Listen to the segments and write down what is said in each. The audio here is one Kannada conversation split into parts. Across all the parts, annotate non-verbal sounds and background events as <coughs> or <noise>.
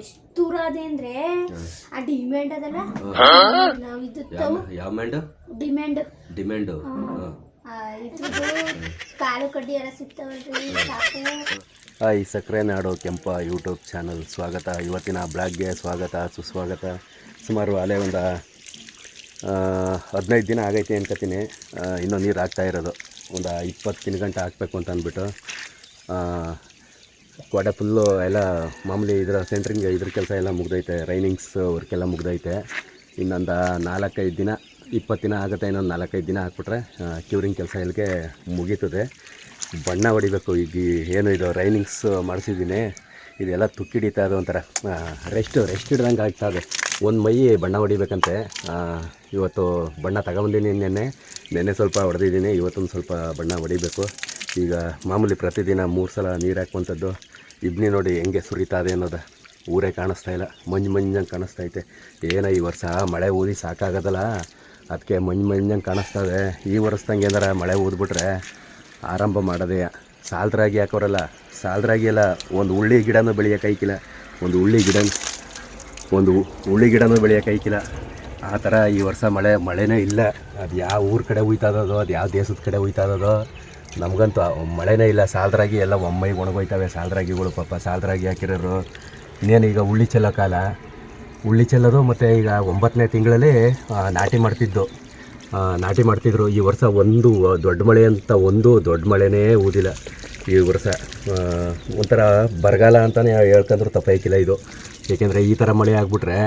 ಎಷ್ಟು ದೂರ ಅದೇ ಅಂದ್ರೆ ಆ ಡಿಮ್ಯಾಂಡ್ ಅದಲ್ಲ? ನಾವು ಇದು ಯಾವ ಮ್ಯಾಂಡ್ ಡಿಮ್ಯಾಂಡ್ ಡಿಮ್ಯಾಂಡ್ ಇದ್ರದ್ದು ಕಾಳು ಕಡ್ಡಿ ಎಲ್ಲ ಸಿಗ್ತಾವಲ್ರಿ ಸಾಕು. ಹಾಯ್ ಸಕ್ಕರೆ ನಾಡು ಕೆಂಪ ಯೂಟ್ಯೂಬ್ ಚಾನಲ್ ಸ್ವಾಗತ. ಇವತ್ತಿನ ಬ್ಲಾಗ್ಗೆ ಸ್ವಾಗತ ಸುಸ್ವಾಗತ. ಸುಮಾರು ಅಲ್ಲೇ ಒಂದು ಹದಿನೈದು ದಿನ ಆಗೈತೆ ಅನ್ಕೋತೀನಿ. ಇನ್ನೊಂದು ಇನ್ನೂ ನೀರು ಹಾಕ್ತಾ ಇರೋದು. ಒಂದು ಇಪ್ಪತ್ತು ಗಂಟೆ ಹಾಕಬೇಕು ಅಂತ ಅಂದ್ಬಿಟ್ಟು ಗೋಡೆ ಫುಲ್ಲು ಎಲ್ಲ ಮಾಮೂಲಿ ಇದರ ಸೆಂಟ್ರಿಂಗ್ ಇದ್ರ ಕೆಲಸ ಎಲ್ಲ ಮುಗ್ದೈತೆ. ರೈನಿಂಗ್ಸ್ ವರ್ಕೆಲ್ಲ ಮುಗ್ದೈತೆ. ಇನ್ನೊಂದು ನಾಲ್ಕೈದು ದಿನ, ಇಪ್ಪತ್ತು ದಿನ ಆಗುತ್ತೆ, ಇನ್ನೊಂದು ನಾಲ್ಕೈದು ದಿನ ಹಾಕ್ಬಿಟ್ರೆ ಕ್ಯೂರಿಂಗ್ ಕೆಲಸ ಇಲ್ಲಿಗೆ ಮುಗೀತದೆ. ಬಣ್ಣ ಹೊಡಿಬೇಕು, ಈಗ ಏನು ಇದು ರೈನಿಂಗ್ಸ್ ಮಾಡಿಸಿದ್ದೀನಿ. ಇದೆಲ್ಲ ತುಕ್ಕಿಡಿತಾ ಇದೆ ಒಂಥರ. ರೆಸ್ಟ್ ರೆಸ್ಟ್ ಹಿಡ್ದಂಗೆ ಆಗ್ತಾ ಇದೆ. ಒಂದು ಮೈ ಬಣ್ಣ ಹೊಡಿಬೇಕಂತೆ. ಇವತ್ತು ಬಣ್ಣ ತಗೊಂಬಂದಿನಿ ನೆನ್ನೆ. ನೆನ್ನೆ ಸ್ವಲ್ಪ ಹೊಡೆದಿದ್ದೀನಿ, ಇವತ್ತೊಂದು ಸ್ವಲ್ಪ ಬಣ್ಣ ಹೊಡಿಬೇಕು. ಈಗ ಮಾಮೂಲಿ ಪ್ರತಿದಿನ ಮೂರು ಸಲ ನೀರು ಹಾಕುವಂಥದ್ದು. ಇಬ್ನಿ ನೋಡಿ ಹೆಂಗೆ ಸುರಿತಾ ಇದೆ ಅನ್ನೋದು. ಊರೇ ಕಾಣಿಸ್ತಾ ಇಲ್ಲ. ಮಂಜು ಮಂಜಂಗೆ ಕಾಣಿಸ್ತಾ ಐತೆ. ಏನೋ ಈ ವರ್ಷ ಮಳೆ ಊದಿ ಸಾಕಾಗೋದಲ್ಲ. ಅದಕ್ಕೆ ಮಂಜು ಮಂಜಂಗೆ ಕಾಣಿಸ್ತಾ ಇದೆ. ಈ ವರ್ಷದಂಗೆ ಏನಾರ ಮಳೆ ಊದ್ಬಿಟ್ರೆ ಆರಂಭ ಮಾಡೋದೇ ಸಾಲದ್ರಾಗಿ ಹಾಕೋರಲ್ಲ. ಸಾಲದ್ರಾಗಿ ಎಲ್ಲ ಒಂದು ಉಳ್ಳಿ ಗಿಡನೂ ಬೆಳೆಯೋಕೆ ಐಕಿಲ್ಲ ಒಂದು ಉಳ್ಳಿ ಗಿಡ ಒಂದು ಹುಳ್ಳಿ ಗಿಡನೂ ಬೆಳೆಯೋಕೆ ಐಕಿಲ್ಲ ಆ ಥರ ಈ ವರ್ಷ ಮಳೆ, ಮಳೆನೇ ಇಲ್ಲ. ಅದು ಯಾವ ಊರ ಕಡೆ ಹೋಯ್ತಾ ಇದ್ದೋ ಅದು ಯಾವ ದೇಶದ ಕಡೆ ಹೋಯ್ತಾ ಇರೋದೋ ನಮಗಂತೂ ಮಳೆನೇ ಇಲ್ಲ. ಸಾಲದ್ರಾಗಿ ಎಲ್ಲ ಒಮ್ಮೈ ಒಣಗೋಯ್ತವೆ. ಸಾಲರಾಗಿಗಳು ಪಾಪ ಸಾಲರಾಗಿ ಹಾಕಿರೋರು. ಇನ್ನೇನು ಈಗ ಉಳ್ಳಿ ಚೆಲ್ಲೋ ಕಾಲ. ಉಳ್ಳಿ ಚೆಲ್ಲೋದು ಮತ್ತು ಈಗ ಒಂಬತ್ತನೇ ತಿಂಗಳಲ್ಲಿ ನಾಟಿ ಮಾಡ್ತಿದ್ದು. ನಾಟಿ ಮಾಡ್ತಿದ್ರು. ಈ ವರ್ಷ ಒಂದು ದೊಡ್ಡ ಮಳೆ ಅಂತ ಒಂದು ದೊಡ್ಡ ಮಳೆನೇ ಊದಿಲ್ಲ. ಈ ವರ್ಷ ಒಂಥರ ಬರಗಾಲ ಅಂತಲೇ ಹೇಳ್ಕೊಂಡ್ರು ತಪ್ಪಾಯ್ಕಿಲ್ಲ ಇದು. ಏಕೆಂದರೆ ಈ ಥರ ಮಳೆ ಆಗ್ಬಿಟ್ರೆ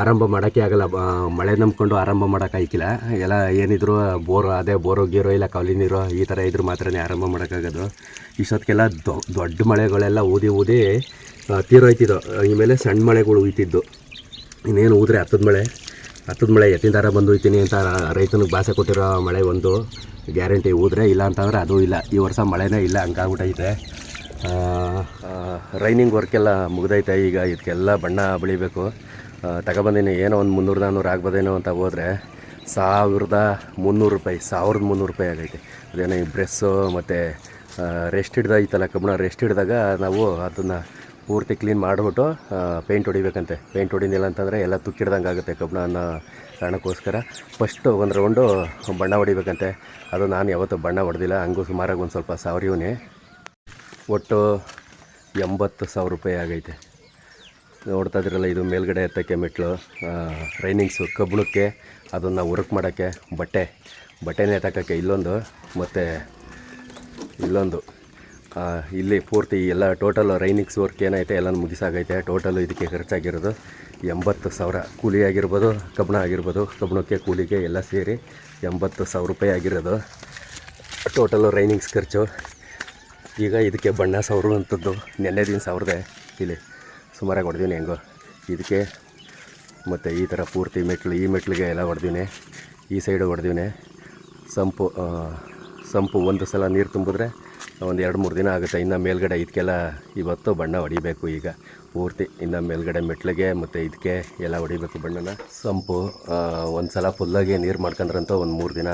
ಆರಂಭ ಮಾಡೋಕ್ಕೆ ಆಗಲ್ಲ. ಮಳೆ ನಂಬ್ಕೊಂಡು ಆರಂಭ ಮಾಡೋಕ್ಕಾಗಿಲ್ಲ ಎಲ್ಲ ಏನಿದ್ರು ಬೋರ್ ಅದೇ ಬೋರೋ ಗೀರೋ ಇಲ್ಲ ಕವಲಿ ನೀರು ಈ ಥರ ಇದ್ರು ಮಾತ್ರನೇ ಆರಂಭ ಮಾಡೋಕ್ಕಾಗೋದು. ಇಷ್ಟೊತ್ತಿಗೆಲ್ಲ ದೊಡ್ಡ ಮಳೆಗಳೆಲ್ಲ ಊದಿ ಊದಿ ಆ, ತೀರೋಯ್ತಿದ್ದು ಈ ಮೇಲೆ ಸಣ್ಣ ಮಳೆಗಳು ಉಯ್ತಿದ್ದು ಇನ್ನೇನು ಊದ್ರೆ ಹತ್ತದ ಮಳೆ. ಹತ್ತದ ಮಳೆ ಎತ್ತಿನ ಬಂದು ಹೋಯ್ತೀನಿ ಅಂತ ರೈತನಿಗೆ ಭಾಷೆ ಕೊಟ್ಟಿರೋ ಮಳೆ ಒಂದು ಗ್ಯಾರಂಟಿ ಊದ್ರೆ ಇಲ್ಲ ಅಂತಂದರೆ ಅದು ಇಲ್ಲ. ಈ ವರ್ಷ ಮಳೆನೇ ಇಲ್ಲ ಹಂಗಾಗ್ಬಿಟ್ಟೈತೆ ರೈನಿಂಗ್ ವರ್ಕೆಲ್ಲ ಮುಗ್ದೈತೆ. ಈಗ ಇದಕ್ಕೆಲ್ಲ ಬಣ್ಣ ಬಳಿಬೇಕು. ತಗೊಬಂದಿನಿ. ಏನೋ ಒಂದು ಮುನ್ನೂರು ನಾನ್ನೂರು ಆಗ್ಬೋದೇನೋ ಅಂತ ಹೋದರೆ ಸಾವಿರದ ಮುನ್ನೂರು ರೂಪಾಯಿ, ಸಾವಿರದ ಮುನ್ನೂರು ರೂಪಾಯಿ ಆಗೈತೆ. ಅದೇನೋ ಈ ಬ್ರೆಸ್ಸು ಮತ್ತು ರೆಸ್ಟ್ ಹಿಡ್ದೈತಲ್ಲ ಕಬ್ಬಣ, ರೆಸ್ಟ್ ಹಿಡಿದಾಗ ನಾವು ಅದನ್ನು ಪೂರ್ತಿ ಕ್ಲೀನ್ ಮಾಡಿಬಿಟ್ಟು ಪೇಂಟ್ ಹೊಡಿಬೇಕಂತೆ. ಪೇಂಟ್ ಹೊಡಿಲಿಲ್ಲ ಅಂತಂದರೆ ಎಲ್ಲ ತುಕ್ಕಿಡ್ದಂಗೆ ಆಗುತ್ತೆ ಕಬ್ಬಣ ಅನ್ನೋ ಕಾರಣಕ್ಕೋಸ್ಕರ. ಫಸ್ಟು ಒಂದು ರೌಂಡು ಬಣ್ಣ ಹೊಡಿಬೇಕಂತೆ. ಅದು ನಾನು ಯಾವತ್ತೂ ಬಣ್ಣ ಹೊಡೆದಿಲ್ಲ. ಹಂಗೂ ಸುಮಾರಾಗಿ ಒಂದು ಸ್ವಲ್ಪ ಸಾವಿರವನೇ ಒಟ್ಟು ಎಂಬತ್ತು ಸಾವಿರ ರೂಪಾಯಿ ಆಗೈತೆ. ನೋಡ್ತಾ ಇದ್ರಲ್ಲ, ಇದು ಮೇಲ್ಗಡೆ ಎತ್ತಕ್ಕೆ ಮೆಟ್ಲು ರೈನಿಂಗ್ಸು ಕಬ್ಬಣಕ್ಕೆ, ಅದನ್ನು ವರ್ಕ್ ಮಾಡೋಕ್ಕೆ, ಬಟ್ಟೆ, ಬಟ್ಟೆನೇ ಎತ್ತಕ್ಕೆ ಇಲ್ಲೊಂದು, ಮತ್ತು ಇಲ್ಲೊಂದು. ಇಲ್ಲಿ ಪೂರ್ತಿ ಎಲ್ಲ ಟೋಟಲ್ ರೈನಿಂಗ್ಸ್ ವರ್ಕ್ ಏನೈತೆ ಎಲ್ಲ ಮುಗಿಸಾಗೈತೆ. ಟೋಟಲ್ ಇದಕ್ಕೆ ಖರ್ಚಾಗಿರೋದು ಎಂಬತ್ತು ಸಾವಿರ. ಕೂಲಿ ಆಗಿರ್ಬೋದು, ಕಬ್ಬಣ ಆಗಿರ್ಬೋದು, ಕಬ್ಬಣಕ್ಕೆ, ಕೂಲಿಗೆ ಎಲ್ಲ ಸೇರಿ ಎಂಬತ್ತು ಸಾವಿರ ರೂಪಾಯಿ ಆಗಿರೋದು. ಟೋಟಲು ರೈನಿಂಗ್ಸ್ ಖರ್ಚು. ಈಗ ಇದಕ್ಕೆ ಬಣ್ಣ ಸಾವಿರುವಂಥದ್ದು ನೆನ್ನೆ ದಿನ ಸಾವಿರದೆ ಇಲ್ಲಿ. ಸುಮಾರಾಗಿ ಹೊಡೆದೀನಿ ಹೆಂಗೋ. ಇದಕ್ಕೆ ಮತ್ತು ಈ ಥರ ಪೂರ್ತಿ ಮೆಟ್ಲು ಈ ಮೆಟ್ಲಿಗೆ ಎಲ್ಲ ಹೊಡೆದೀನಿ ಈ ಸೈಡು ಹೊಡೆದೀನಿ ಸಂಪು ಸಂಪು ಒಂದು ಸಲ ನೀರು ತುಂಬಿದ್ರೆ ಒಂದು ಎರಡು ಮೂರು ದಿನ ಆಗುತ್ತೆ. ಇನ್ನು ಮೇಲ್ಗಡೆ ಇದಕ್ಕೆಲ್ಲ ಇವತ್ತು ಬಣ್ಣ ಹೊಡಿಬೇಕು ಈಗ. ಪೂರ್ತಿ ಇನ್ನು ಮೇಲ್ಗಡೆ ಮೆಟ್ಲಿಗೆ ಮತ್ತು ಇದಕ್ಕೆ ಎಲ್ಲ ಹೊಡಿಬೇಕು ಬಣ್ಣನ. ಸಂಪು ಒಂದು ಸಲ ಫುಲ್ಲಾಗಿ ನೀರು ಮಾಡ್ಕೊಂಡ್ರಂತೂ ಒಂದು ಮೂರು ದಿನ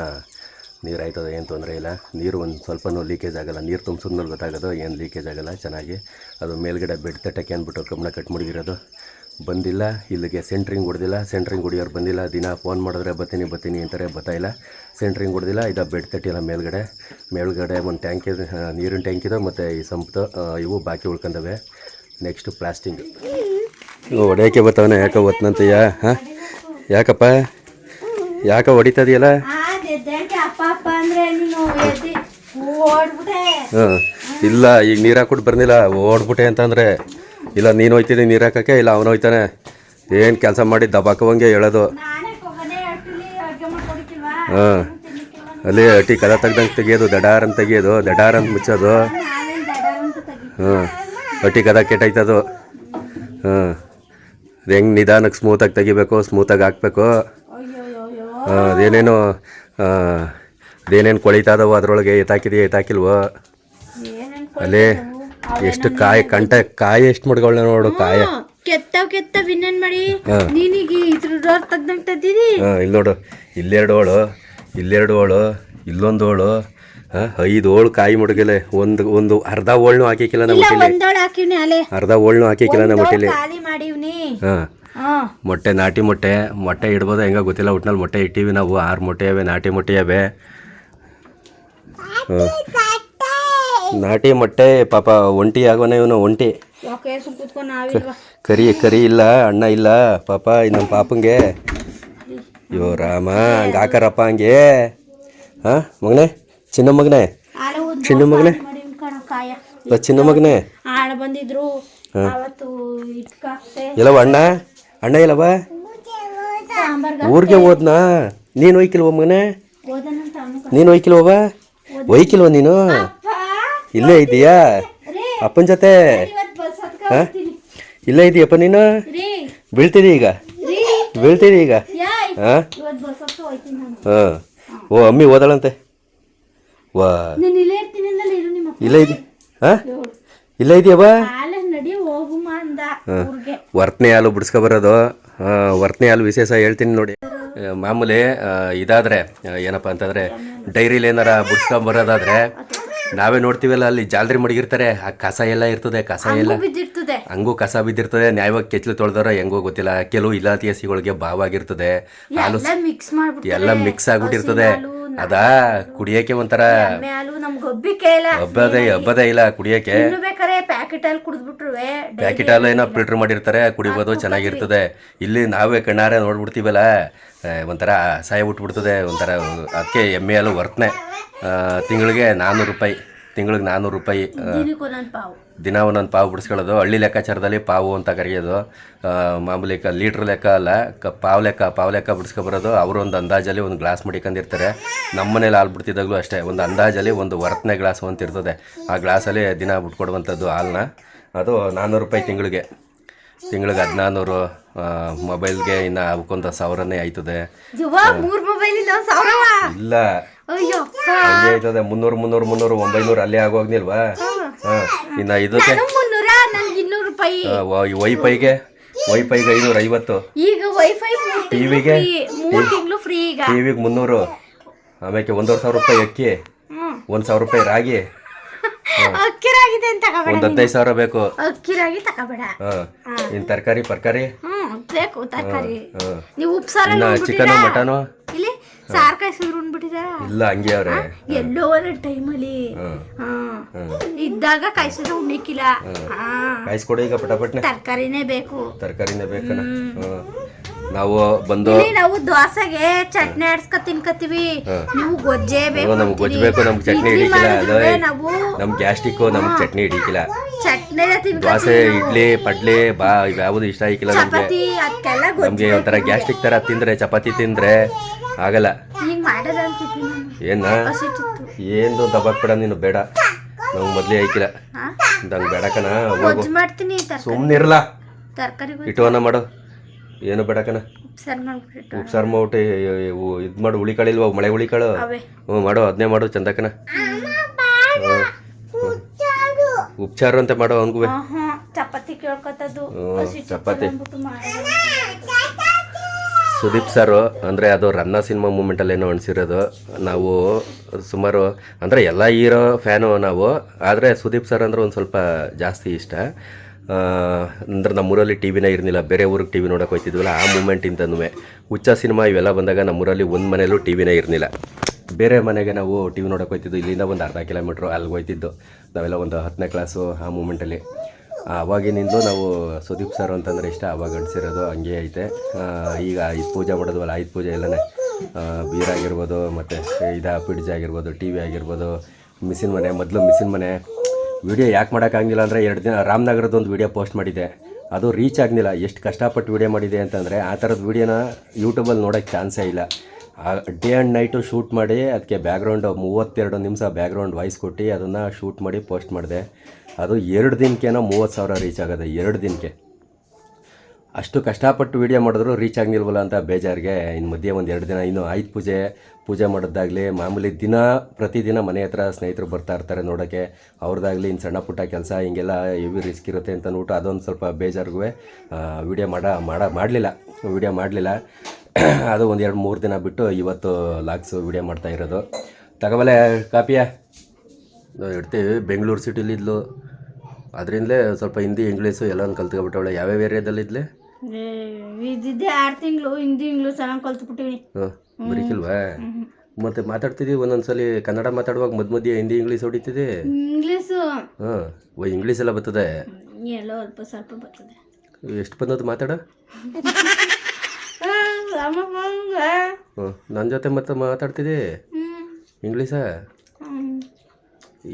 ನೀರು ಆಯ್ತದೆ ಏನು ತೊಂದರೆ ಇಲ್ಲ. ನೀರು ಒಂದು ಸ್ವಲ್ಪನೂ ಲೀಕೇಜ್ ಆಗೋಲ್ಲ. ನೀರು ತುಂಬಿಸಿದ್ಮೇಲೆ ಗೊತ್ತಾಗೋದು ಏನು ಲೀಕೇಜ್ ಆಗೋಲ್ಲ ಚೆನ್ನಾಗಿ. ಅದು ಮೇಲ್ಗಡೆ ಬೆಡ್ ತಟ್ಟಕ್ಕೆ ಅಂದ್ಬಿಟ್ಟು ಕಮ್ಮನ ಕಟ್ ಮುಡಿಗಿರೋದು. ಬಂದಿಲ್ಲ. ಇಲ್ಲಿಗೆ ಸೆಂಟ್ರಿಂಗ್ ಹೊಡೆದಿಲ್ಲ. ಸೆಂಟ್ರಿಂಗ್ ಹೊಡಿಯೋರು ಬಂದಿಲ್ಲ. ದಿನ ಫೋನ್ ಮಾಡಿದ್ರೆ ಬತ್ತೀನಿ ಬರ್ತೀನಿ ಅಂತಾರೆ ಬತ್ತಾಯಿಲ್ಲ ಸೆಂಟ್ರಿಂಗ್ ಹೊಡೆದಿಲ್ಲ. ಇದು ಬೆಡ್ ತಟ್ಟಿಲ್ಲ ಮೇಲ್ಗಡೆ. ಮೇಲ್ಗಡೆ ಒಂದು ಟ್ಯಾಂಕ್ ನೀರಿನ ಟ್ಯಾಂಕ್ ಇದೆ ಮತ್ತು ಈ ಸಂಪ್ತು ಇವು ಬಾಕಿ ಉಳ್ಕೊಂಡವೆ. ನೆಕ್ಸ್ಟ್ ಪ್ಲಾಸ್ಟಿಂಗ್ ಹೊಡೆಯೋಕ್ಕೆ ಬರ್ತಾವನೆ ಯಾಕೆ ಒತ್ತನಂತೆಯ ಹಾಂ? ಯಾಕಪ್ಪ? ಯಾಕೆ ಹೊಡಿತದೆಯಲ್ಲ ಆ ಎದ್ದೇಳ್ಕೆ ಅಪ್ಪ ಅಪ್ಪ ಅಂದ್ರೆ ನೀನು ಎದ್ದಿ ಓಡ್ಬಿಟ್ಟೆ ಹಾಂ ಇಲ್ಲ ಈಗ ನೀರು ಹಾಕ್ಬಿಟ್ಟು ಬರ್ನಿಲ್ಲ ಓಡ್ಬಿಟ್ಟೆ ಅಂತಂದರೆ ಇಲ್ಲ ನೀನು ಹೋಯ್ತೀನಿ ನೀರು ಹಾಕಕ್ಕೆ ಇಲ್ಲ ಅವನು ಹೋಯ್ತಾನೆ. ಏನು ಕೆಲಸ ಮಾಡಿ ದಬಾಕವಂಗೆ ಹೇಳೋದು. ಹಾಂ ಅಲ್ಲಿ ಅಟ್ಟಿ ಕದ ತೆಗ್ದಂಗೆ ತೆಗಿಯೋದು ದಡಾರ್ ಅಂತ ತೆಗಿಯೋದು ದಡಾರ್ ಅಂತ ಮುಚ್ಚೋದು ಹ ಅಟ್ಟಿ ಕದ ಕೆಟ್ಟೈತದು ಹಾಂ ಅದು ಹೆಂಗೆ ನಿಧಾನಕ್ಕೆ ಸ್ಮೂತಾಗಿ ತೆಗಿಬೇಕು ಸ್ಮೂತಾಗಿ ಹಾಕ್ಬೇಕು. ಅದೇನೇನು ಅದೇನೇನು ಕೊಳಿತಾದವು ಅದರೊಳಗೆ ಎತ್ತಾಕಿದೆಯಾ ಎತ್ತಾಕಿಲ್ವೋ ಅಲ್ಲೇ ಎಷ್ಟು ಕಾಯಿ ಕಂಟ ಕಾಯಿ ಎಷ್ಟು ಮಡ್ಗಳನ್ನ ನೋಡು ಕಾಯಿ. ಕೆತ್ತವ್ ಕೆತ್ತವ್ ಇನ್ನೇನ್ ಮಾಡಿ? ನೀನಿಗೆ ಇದ್ರ ಡೋರ್ ತೆಗ್ದಂಗ್ ತೆಗ್ದಿದಿ? ಹಾಂ ಇಲ್ಲಿ ನೋಡು ಇಲ್ಲೆರಡು ಹೋಳು ಇಲ್ಲೆರಡು ಹೋಳು ಇಲ್ಲೊಂದು ಹೋಳು ಐದು ಓಳು ಕಾಯಿ ಮುಡುಗಲೆ ಒಂದು ಒಂದು ಅರ್ಧ ಹೋಳ್ನು ಹಾಕಿಕ್ಕಿಲ್ಲ ನಮ್ಮ ಹೊಟ್ಟಿಲಿ ಅರ್ಧ ಹೋಳ್ನು ಹಾಕಿಕ್ಕಿಲ್ಲ ನಮ್ಮ ಹೊಟ್ಟಿಲಿ ಹಾ. ಮೊಟ್ಟೆ ನಾಟಿ ಮೊಟ್ಟೆ ಮೊಟ್ಟೆ ಇಡ್ಬೋದು ಹೆಂಗ ಗೊತ್ತಿಲ್ಲ ಒಟ್ನಲ್ಲಿ ಮೊಟ್ಟೆ ಇಟ್ಟಿವಿ ನಾವು ಆರು ಮೊಟ್ಟೆ ಅವೆ ನಾಟಿ ಮೊಟ್ಟೆ ಅವೆ. ನಾಟಿ ಮೊಟ್ಟೆ ಪಾಪ ಒಂಟಿ ಆಗೋಣ ಇವನು ಒಂಟಿ. ಕರಿ ಕರಿ ಇಲ್ಲ ಅಣ್ಣ ಇಲ್ಲ ಪಾಪ ನಮ್ಮ ಪಾಪಂಗೆ. ಅಯ್ಯೋ ರಾಮ ಹಂಗೆ ಹಾಕಾರಪ್ಪ ಹಂಗೆ. ಹಾಂ ಮಗನೇ ಚಿನ್ನ ಮಗನೇ. ಚಿನ್ನ ಮಗನೇ. ಚಿನ್ನ ಮಗನೇ. ಎಲ್ಲವ ಅಣ್ಣ ಅಣ್ಣ ಇಲ್ಲವ ಊರಿಗೆ ಹೋದ್ನಾ? ನೀನು ಒಯ್ಕಿಲ್ವ ಮಗನೇ? ನೀನು ಒಯ್ಕಿಲ್ವವ ಒಯ್ಕಿಲ್ವ ನೀನು? ಇಲ್ಲೇ ಇದೀಯಾ? ಅಪ್ಪನ ಜೊತೆ? ಹೋಗ್ತೀನಿ ಇಲ್ಲೇ ಇದೀಯಪ್ಪ ನೀನು? ಬೀಳ್ತೀರಿ ಬೀಳ್ತಿದಿ ಈಗ ಬೀಳ್ತೀರಿ ಬೀಳ್ತಿದಿ ಈಗ ಹಾಂ? ಹಾಂ. ಓ ಅಮ್ಮಿ ಓದಳಂತೆ. ವಾ. ಇಲ್ಲೇ ಇದೆ ಹಾಂ ಇಲ್ಲೇ ಇದಿ ಹಾಂ? ಇಲ್ಲೇ ಇದೆಯವ್ವ ಕಾಲ ನಡಿ ಹೋಗುಮ ಅಂದ ಊರ್ಗೆ. ವರ್ತನೆ ಹಾಲು ಬಿಡಿಸ್ಕೊ ಬರೋದು. ಆ, ವರ್ತನೆ ಹಾಲು ವಿಶೇಷ ಹೇಳ್ತೀನಿ ನೋಡಿ. ಮಾಮೂಲಿ ಇದಾದರೆ ಏನಪ್ಪ ಅಂತಂದರೆ ಡೈರಿಲಿ ಏನಾರ ಬಿಡಿಸ್ಕೊಂಡ್ ಬರೋದಾದ್ರೆ ನಾವೇ ನೋಡ್ತೀವಲ್ಲ ಅಲ್ಲಿ ಜಾಲ್ರಿ ಮಡಗಿರ್ತಾರೆ ಆ ಕಸ ಎಲ್ಲ ಇರ್ತದೆ ಕಸ ಎಲ್ಲ. ಹಂಗೂ ಕಸ ಬಿದ್ದಿರ್ತದೆ ನ್ಯಾಯವಾಗಿ ಕೆಚ್ಚಲು ತೊಳೆದಾರ ಹೆಂಗೋ ಗೊತ್ತಿಲ್ಲ ಕೆಲವು ಇಲಾತಿಯಸಿಗಳಿಗೆ ಬಾವಾಗಿರ್ತದೆ ಹಾಲು ಎಲ್ಲ ಮಿಕ್ಸ್ ಆಗ್ಬಿಟ್ಟಿರ್ತದೆ. ಅದಾ ಕುಡಿಯಕ್ಕೆ ಒಂಥರ ನಮ್ಗೆ ಇಲ್ಲ ಹಬ್ಬದೇ ಹಬ್ಬದೇ ಇಲ್ಲ ಕುಡಿಯಕ್ಕೆ. ಇನ್ನು ಬೇಕಾರೆ ಪ್ಯಾಕೆಟ್ ಅಲ್ಲಿ ಕುಡಿದ್ಬಿಟ್ರುವೆ ಪ್ಯಾಕೆಟ್ ಅಲ್ಲಿ ಏನೋ ಫಿಲ್ಟರ್ ಮಾಡಿರ್ತಾರೆ ಕುಡಿಬೋದು ಚೆನ್ನಾಗಿರ್ತದೆ. ಇಲ್ಲಿ ನಾವೇ ಕಣ್ಣಾರೆ ನೋಡ್ಬಿಡ್ತೀವಲ್ಲ ಒಂಥರ ಸಾಯ ಬಿಟ್ಬಿಡ್ತದೆ ಒಂಥರ ಅದಕ್ಕೆ ಎಮ್ಮೆ ಹಾಲು ವರ್ತನೆ. ತಿಂಗಳಿಗೆ ನಾನ್ನೂರು ರೂಪಾಯಿ ತಿಂಗಳಿಗೆ ನಾನ್ನೂರು ರೂಪಾಯಿ ದಿನ ಒಂದೊಂದು ಪಾವು ಬಿಡಿಸ್ಕೊಳ್ಳೋದು, ಹಳ್ಳಿ ಲೆಕ್ಕಾಚಾರದಲ್ಲಿ ಪಾವು ಅಂತ ಕರೆಯೋದು ಮಾಮೂಲಿ ಕ ಲೀಟ್ರ್ ಲೆಕ್ಕ ಅಲ್ಲ, ಕ ಪಾವು ಲೆಕ್ಕ ಪಾವು ಲೆಕ್ಕ ಬಿಡಿಸ್ಕೊಬರೋದು. ಅವರು ಒಂದು ಅಂದಾಜಲ್ಲಿ ಒಂದು ಗ್ಲಾಸ್ ಮಡಿಕೊಂಡಿರ್ತಾರೆ. ನಮ್ಮ ಮನೇಲಿ ಹಾಲು ಬಿಡ್ತಿದ್ದಾಗಲೂ ಅಷ್ಟೇ, ಒಂದು ಅಂದಾಜಲ್ಲಿ ಒಂದು ವರ್ತನೆ ಗ್ಲಾಸ್ ಅಂತ ಇರ್ತದೆ. ಆ ಗ್ಲಾಸಲ್ಲಿ ದಿನ ಬಿಟ್ಕೊಡುವಂಥದ್ದು ಹಾಲನ್ನ. ಅದು ನಾನ್ನೂರು ರೂಪಾಯಿ ತಿಂಗಳಿಗೆ ತಿಂಗಳಿಗೆ ಹದಿನಾನ್ನೂರು ಮೊಬೈಲ್ಗೆ ಇನ್ನು ಅವಕ್ಕೊಂದು ಸಾವಿರನೇ ಆಯ್ತದೆ. ಇಲ್ಲ. ಹಂಗೆ ಆಯ್ತದೆ ಮುನ್ನೂರು ಮುನ್ನೂರು ಮುನ್ನೂರು ಒಂಬೈನೂರು ಅಲ್ಲೇ ಆಗೋಗ್ನಿಲ್ವಾ? ಹಾಂ ಇನ್ನು ಇದಕ್ಕೆ ವೈಫೈಗೆ ವೈಫೈಗೆ ಐನೂರ ಐವತ್ತು. ಈಗ ವೈಫೈ ಟಿವಿಗೆ ಟಿವಿಗೆ ಮುನ್ನೂರು. ಆಮೇಲೆ ಒಂದೂವರೆ ಸಾವಿರ ರೂಪಾಯಿ ಅಕ್ಕಿ ಒಂದು ಸಾವಿರ ರೂಪಾಯಿ ರಾಗಿ. ಅಕ್ಕಿರಾಗಿದೆ ಅಂತ ತಗೋಬೇಡ ಒಂದು ಹದಿನೈದು ಸಾವಿರ ಬೇಕು. ಅಕ್ಕಿರಾಗಿ ತಗೋಬೇಡ. ಹಾಂ. ಇನ್ನು ತರಕಾರಿ ಪರ್ಕಾರಿ? ಹ್ಮ್ ಬೇಕು ತರಕಾರಿ. ನೀವು ಉಪ್ಸಾರ ಚಿಕನ್ ಚಿಕನು ಮಟನು ಇಲ್ಲಿ ಸಾರ್ ಸೂರು ಉಂಡ್ಬಿಟ್ಟಿದ? ಇಲ್ಲ ಹಂಗೆ ಅವ್ರೆ. ಎಲ್ಲೋ ಒಂದ್ ಟೈಮಲ್ಲಿ. ಹ್ಞೂ ಹಾ. ಇದ್ದಾಗ ಕಾಯಿಸಿದ್ರೆ ಉಣ್ಣಿಕ್ಕಿಲ್ಲ. ಹಾ. ಕಾಯಿಸ್ಕೊಡು ಈಗ ಪಟಾಪಟ್ನೆ. ತರಕಾರಿನೇ ಬೇಕು. ತರಕಾರಿನೇ ಬೇಕಲ್ಲ. ನಾವು ಬಂದು ಇಲ್ಲಿ ನಾವು ದೋಸೆಗೆ ಚಟ್ನಿ ಆಡ್ಸ್ಕ ತಿನ್ಕತ್ತೀವಿ ನೀವು ಗೊಜ್ಜೆ ಬೇಕು ನಮ್ಗೆ ಗೊಜ್ಜೆ ಬೇಕು ನಮ್ಗೆ ಚಟ್ನಿ ಹಿಡಿಕಿಲ್ಲ ಅದೇ ನಾವು ನಮ್ ಗ್ಯಾಸ್ಟಿಕ್ಕು ನಮ್ಗೆ ಚಟ್ನಿ ಹಿಡಿಕಿಲ್ಲ ಚಟ್ನಿ ದೋಸೆ ಇಡ್ಲಿ ಪಡ್ಲಿ ಬಾ ಯಾವುದು ಇಷ್ಟ ಆಗಿಲ್ಲ ನಮಗೆ. ಚಪಾತಿ ಅದಕ್ಕೆಲ್ಲ ನಮಗೆ ಒಂಥರ ಗ್ಯಾಸ್ಟಿಕ್ ತರ ತಿಂದ್ರೆ ಚಪಾತಿ ತಿಂದ್ರೆ ಆಗಲ್ಲ. ಏನ? ಏನು ದಬಾಕ್ ಬೇಡ ನೀನು ಬೇಡ. ನಮ್ಗೆ ಮೊದ್ಲೇ ಐಕಿಲ್ಲ ಹಾ? ನಂಗೆ ಬೇಡ ಕಣ ತರಕಾರಿ. ಸುಮ್ಮನಿರಲ್ಲ ಇಟ್ಟುವನ ಮಾಡು. ಏನು ಬೇಡ ಕಣ? ಉಪ್ಸಾರು ಮಾಡ್ಬಿಟ್ಟು ಇದು ಮಾಡು ಉಳಿಕಾಳಿಲ್ವ ಮಳೆ ಉಳಿಕಾಳು ಹ್ಞೂ ಮಾಡು ಅದನ್ನೇ ಮಾಡು ಚಂದಕನ ಉಪ್ಚಾರು ಅಂತ ಮಾಡು ಅವನಿಗೂ ಚಪಾತಿ ಕೇಳ್ಕೊತದ್ದು. ಚಪಾತಿ ಸುದೀಪ್ ಸಾರು ಅಂದರೆ ಅದು ರನ್ನ ಸಿನಿಮಾ ಮೂಮೆಂಟಲ್ಲಿ ಏನೋ ಅನ್ಸಿರೋದು. ನಾವು ಸುಮಾರು ಅಂದರೆ ಎಲ್ಲ ಹೀರೋ ಫ್ಯಾನು ನಾವು ಆದರೆ ಸುದೀಪ್ ಸರ್ ಅಂದರೆ ಒಂದು ಸ್ವಲ್ಪ ಜಾಸ್ತಿ ಇಷ್ಟ. ಅಂದ್ರೆ ನಮ್ಮೂರಲ್ಲಿ ಟಿ ವಿನೇ ಇರಲಿಲ್ಲ ಬೇರೆ ಊರಿಗೆ ಟಿ ವಿ ನೋಡೋಕೆ ಹೋಗ್ತಿದ್ವಲ್ಲ ಆ ಮೂಮೆಂಟಿಂದನೂ ಹುಚ್ಚ ಸಿನಿಮಾ ಇವೆಲ್ಲ ಬಂದಾಗ ನಮ್ಮೂರಲ್ಲಿ ಒಂದು ಮನೆಯಲ್ಲೂ ಟಿ ವಿನೇ ಇರಲಿಲ್ಲ ಬೇರೆ ಮನೆಗೆ ನಾವು ಟಿ ವಿ ನೋಡೋಕೆ ಹೋಗ್ತಿದ್ದು ಇಲ್ಲಿಂದ ಒಂದು ಅರ್ಧ ಕಿಲೋಮೀಟ್ರ್ ಅಲ್ಲಿಗೆ ಹೋಗ್ತಿದ್ದು ನಾವೆಲ್ಲ ಒಂದು ಹತ್ತನೇ ಕ್ಲಾಸು ಆ ಮೂಮೆಂಟಲ್ಲಿ ಆವಾಗಿನಿಂದ ನಾವು ಸುದೀಪ್ ಸರ್ ಅಂತಂದ್ರೆ ಇಷ್ಟ. ಆವಾಗ ಅನ್ಸಿರೋದು ಹಂಗೆ ಐತೆ. ಈಗ ಇದು ಪೂಜೆ ಮಾಡೋದು ಆಯುಧ ಪೂಜೆ ಎಲ್ಲನೇ. ಬೀರ್ ಆಗಿರ್ಬೋದು, ಮತ್ತು ಇದು ಪಿಡ್ಜ್ ಆಗಿರ್ಬೋದು ಟಿ ವಿ ಆಗಿರ್ಬೋದು ಮಿಸಿನ್ ಮನೆ, ಮೊದಲು ಮಿಸಿನ್ ಮನೆ. ವಿಡಿಯೋ ಯಾಕೆ ಮಾಡೋಕ್ಕಾಗಿಲ್ಲ ಅಂದರೆ ಎರಡು ದಿನ ರಾಮನಗರದ ಒಂದು ವಿಡಿಯೋ ಪೋಸ್ಟ್ ಮಾಡಿದೆ ಅದು ರೀಚ್ ಆಗಲಿಲ್ಲ. ಎಷ್ಟು ಕಷ್ಟಪಟ್ಟು ವಿಡಿಯೋ ಮಾಡಿದೆ ಅಂತಂದರೆ ಆ ಥರದ ವಿಡಿಯೋನ ಯೂಟ್ಯೂಬಲ್ಲಿ ನೋಡೋಕ್ಕೆ ಚಾನ್ಸೇ ಇಲ್ಲ. ಡೇ ಆ್ಯಂಡ್ ನೈಟು ಶೂಟ್ ಮಾಡಿ ಅದಕ್ಕೆ ಬ್ಯಾಕ್ಗ್ರೌಂಡ್ ಮೂವತ್ತೆರಡು ನಿಮಿಷ ಬ್ಯಾಕ್ಗ್ರೌಂಡ್ ವಾಯ್ಸ್ ಕೊಟ್ಟು ಅದನ್ನು ಶೂಟ್ ಮಾಡಿ ಪೋಸ್ಟ್ ಮಾಡಿದೆ. ಅದು ಎರಡು ದಿನಕ್ಕೇನೋ ಮೂವತ್ತು ಸಾವಿರ ರೀಚ್ ಆಗೋದು ಎರಡು ದಿನಕ್ಕೆ. ಅಷ್ಟು ಕಷ್ಟಪಟ್ಟು ವೀಡಿಯೋ ಮಾಡಿದ್ರು ರೀಚ್ ಆಗಿಲ್ವಲ್ಲ ಅಂತ ಬೇಜಾರಿಗೆ. ಇನ್ನು ಮಧ್ಯೆ ಒಂದು ಎರಡು ದಿನ, ಇನ್ನು ಆಯುಧ ಪೂಜೆ. ಪೂಜೆ ಮಾಡೋದಾಗಲಿ, ಮಾಮೂಲಿ ದಿನ, ಪ್ರತಿದಿನ ಮನೆ ಹತ್ರ ಸ್ನೇಹಿತರು ಬರ್ತಾ ಇರ್ತಾರೆ ನೋಡೋಕ್ಕೆ ಅವ್ರದ್ದಾಗಲಿ ಇನ್ನು ಸಣ್ಣ ಪುಟ್ಟ ಕೆಲಸ, ಹಿಂಗೆಲ್ಲ ಹೆವಿ ರಿಸ್ಕ್ ಇರುತ್ತೆ ಅಂತ ಅಂದ್ಬಿಟ್ಟು ಅದೊಂದು ಸ್ವಲ್ಪ ಬೇಜಾರಿಗೂ ವೀಡಿಯೋ ಮಾಡ ಮಾಡ, ಮಾಡಲಿಲ್ಲ. ವೀಡಿಯೋ ಮಾಡಲಿಲ್ಲ. <clears throat> ಅದು ಒಂದು ಎರಡು, ಮೂರು ದಿನ ಬಿಟ್ಟು ಇವತ್ತು ಲಾಕ್ಸು ವೀಡಿಯೋ ಮಾಡ್ತಾ ಇರೋದು. ತಗೋಬಲೆ, ಕಾಪಿಯ. ಇಡ್ತೀವಿ, ಬೆಂಗಳೂರು ಸಿಟಿಲಿ ಇದ್ಲು ಅದರಿಂದಲೇ ಸ್ವಲ್ಪ ಹಿಂದಿ, ಇಂಗ್ಲೀಷು ಎಲ್ಲನೂ ಕಲ್ತ್ಕೊಬಿಟ್ಟವಳೆ. ಯಾವ್ಯಾವ ಏರಿಯಾದಲ್ಲಿ ಇದ್ಲೆ ಇದ್ದಿದ್ದೆ ಆರು ತಿಂಗಳು ಹಿಂದಿ ಇಂಗ್ಲೀಷ್ ಚೆನ್ನಾಗಿ ಕಲ್ತ್ಬಿಟ್ಟಿವಿ ಹಾಂ ಬರೀಕಿಲ್ವಾ? ಮತ್ತೆ ಮಾತಾಡ್ತಿದ್ದೀವಿ ಒಂದೊಂದ್ಸಲಿ ಕನ್ನಡ ಮಾತಾಡುವಾಗ ಮಧ್ಯ ಮಧ್ಯೆ ಹಿಂದಿ ಇಂಗ್ಲೀಷ್ ಹೊಡಿತಿದೆ ಇಂಗ್ಲೀಷು. ಹಾಂ ಓ ಇಂಗ್ಲೀಷ್ ಎಲ್ಲ ಬರ್ತದೆ. ಎಲ್ಲೋ ಅಲ್ಪ ಸ್ವಲ್ಪ ಬರ್ತದೆ. ಎಷ್ಟು ಬಂದದ್ದು ಮಾತಾಡ? ನನ್ನ ಜೊತೆ ಮತ್ತೆ ಮಾತಾಡ್ತಿದ್ದೆ? ಇಂಗ್ಲೀಷಾ?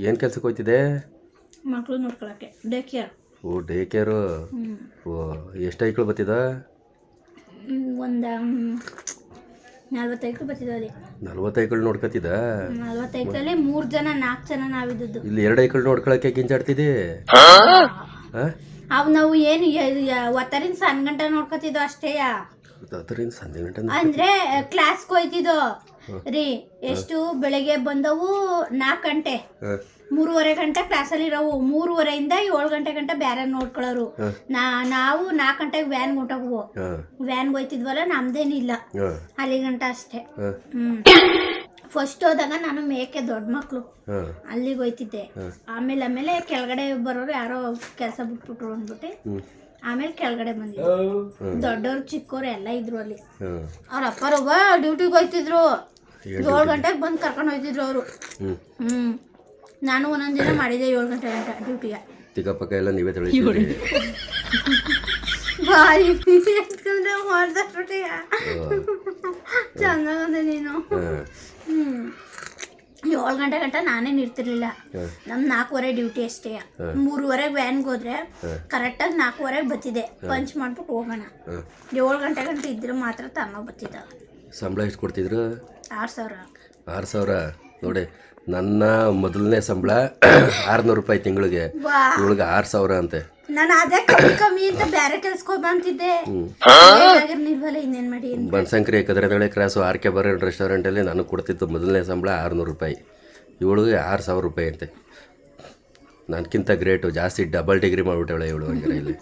ಏನು ಕೆಲ್ಸಕ್ಕೆ ಹೋಯ್ತಿದೆ ಮಕ್ಕಳು ನೋಡ್ಕೊಳಕ್ಕೆ. ಡೇ ಕೇರ್ ಓ ಡೇ ಕೇರು ಓ ಎಷ್ಟು ಐಕ್ಳು ಬತ್ತಿದ ಒಂದು ನಲ್ವತ್ತು ಐಕ್ಳು ನಲ್ವತ್ತೈಕ್ಳು ನೋಡ್ಕೊತಿದ್ದ ನಲ್ವತ್ತೈದರಲ್ಲಿ ಮೂರು ಜನ ನಾಲ್ಕು ಜನ ನಾವಿದ್ದದ್ದು. ಇಲ್ಲಿ ಎರಡು ಐಕ್ಳು ನೋಡ್ಕೊಳಕ್ಕೆ ಗಿಂಚಾಡ್ತಿದ್ದೆ ಹಾಂ? ಅವು ನಾವು ಏನು ಒತ್ತರಿಂದ ಸಣ್ಣ ಗಂಟೆ ನೋಡ್ಕೊತಿದ್ವು ಅಷ್ಟೇ. ಅದರಿಂದ ಸಂಜೆ ಗಂಟೆ ಅಂದ್ರೆ ಕ್ಲಾಸ್ಗೆ ಹೋಯ್ತಿದ್ದು ರೀ. ಎಷ್ಟು ಬೆಳಿಗ್ಗೆ ಬಂದವು ನಾಲ್ಕು ಗಂಟೆ. ಮೂರುವರೆ ಗಂಟೆ ಕ್ಲಾಸಲ್ಲಿ ಇರೋವು. ಮೂರುವರೆಯಿಂದ ಏಳು ಗಂಟೆ ಗಂಟ ಬೇರೆ ನೋಡ್ಕೊಳ್ಳೋರು ನಾ ನಾವು ನಾಲ್ಕು ಗಂಟೆಗೆ ವ್ಯಾನ್ ಹೊಂಟೋಗುವು ವ್ಯಾನ್ ವ್ಯಾನ್ಗೆ ಹೋಯ್ತಿದ್ವಲ್ಲ ನಮ್ದೇನಿಲ್ಲ. ಅಲ್ಲಿ ಗಂಟ ಅಷ್ಟೇ. ಹ್ಮ್. ಫಸ್ಟ್ ಹೋದಾಗ ನಾನು ಮೇಕೆ ದೊಡ್ಡ ಮಕ್ಳು. ಅಲ್ಲಿಗೆ ಹೋಯ್ತಿದ್ದೆ. ಆಮೇಲೆ ಆಮೇಲೆ ಕೆಳಗಡೆ ಬರೋರು ಯಾರೋ ಕೆಲಸ ಬಿಟ್ಬಿಟ್ರು ಅಂದ್ಬಿಟ್ಟು. ಆಮೇಲೆ ಕೆಳಗಡೆ ಬಂದಿದ್ದು ದೊಡ್ಡವ್ರು ಚಿಕ್ಕವ್ರು ಎಲ್ಲ ಇದ್ರು ಅಲ್ಲಿ. ಅವ್ರ ಅಪ್ಪರೊಬ್ಬ ಡ್ಯೂಟಿಗೆ ಹೋಯ್ತಿದ್ರು. ಏಳು ಗಂಟೆಗೆ ಬಂದು ಕರ್ಕೊಂಡು ಹೋಯ್ತಿದ್ರು ಅವರು. ಹ್ಞೂ ಹ್ಮ್. ನಾನು ಒಂದೊಂದು ದಿನ ಮಾಡಿದೆ ಏಳು ಗಂಟೆ ಗಂಟೆ ಡ್ಯೂಟಿಗೆ ಚಿಕ್ಕಪ್ಪಕ್ಕ ಎಲ್ಲ ನೀವೇ ತೊಳಿತೀರಿ. ಎತ್ಕೊಂಡ್ರೆ ಚೆನ್ನಾಗಂದೆ ನೀನು. ಹ್ಞೂ ಏಳು ಗಂಟೆ ಗಂಟ ನಾನೇ ಇರ್ತಿರ್ಲಿಲ್ಲ ಹಾಂ. ನಮ್ ನಾಲ್ಕೂವರೆ ಡ್ಯೂಟಿ ಅಷ್ಟೇ. ಮೂರುವರೆಗೆ ವ್ಯಾನ್ಗೆ ಹೋದ್ರೆ ಕರೆಕ್ಟಾಗಿ ನಾಲ್ಕೂವರೆಗೆ ಬತ್ತಿದೆ. ಪಂಚ್ ಮಾಡ್ಬಿಟ್ಟು ಹೋಗೋಣ. ಏಳು ಗಂಟೆ ಗಂಟೆ ಇದ್ರೆ ಮಾತ್ರ ತಮ್ಮ ಬತ್ತಿದ್ದ. ಸಂಬಳ ಎಷ್ಟು ಕೊಡ್ತಿದ್ರು? ಆರು ಸಾವಿರ. ಆರು ಸಾವಿರ. ನೋಡಿ ನನ್ನ ಮೊದಲನೇ ಸಂಬಳ ಆರ್ನೂರು ರೂಪಾಯಿ ತಿಂಗಳಿಗೆ. ಇವಳಿಗೆ ಆರು ಸಾವಿರ ಅಂತೆ. ನಾನು ಅದೇ ಕಮ್ಮಿ ಅಂತ ಬೇರೆ ಕೆಲ್ಸಕ್ಕೆ ಬಂತಿದ್ದೆ ನಿರ್ಬಲ ಇನ್ನೇನು ಮಾಡಿ. ಬನಶಂಕರಿ ಕದರದಳೆ ಕ್ರಾಸು ಆರ್ ಕೆ ಬರ ರೆಸ್ಟೋರೆಂಟಲ್ಲಿ ನನಗೆ ಕೊಡ್ತಿತ್ತು ಮೊದಲನೇ ಸಂಬಳ ಆರುನೂರು ರೂಪಾಯಿ. ಇವಳಿಗೆ ಆರು ಸಾವಿರ ರೂಪಾಯಿ ಅಂತೆ. ನನಗಿಂತ ಗ್ರೇಟು ಜಾಸ್ತಿ ಡಬಲ್ ಡಿಗ್ರಿ ಮಾಡಿಬಿಟ್ಟವಳೆ ಇವಳು ಹಂಗಾರೆ ಇಲ್ಲಿ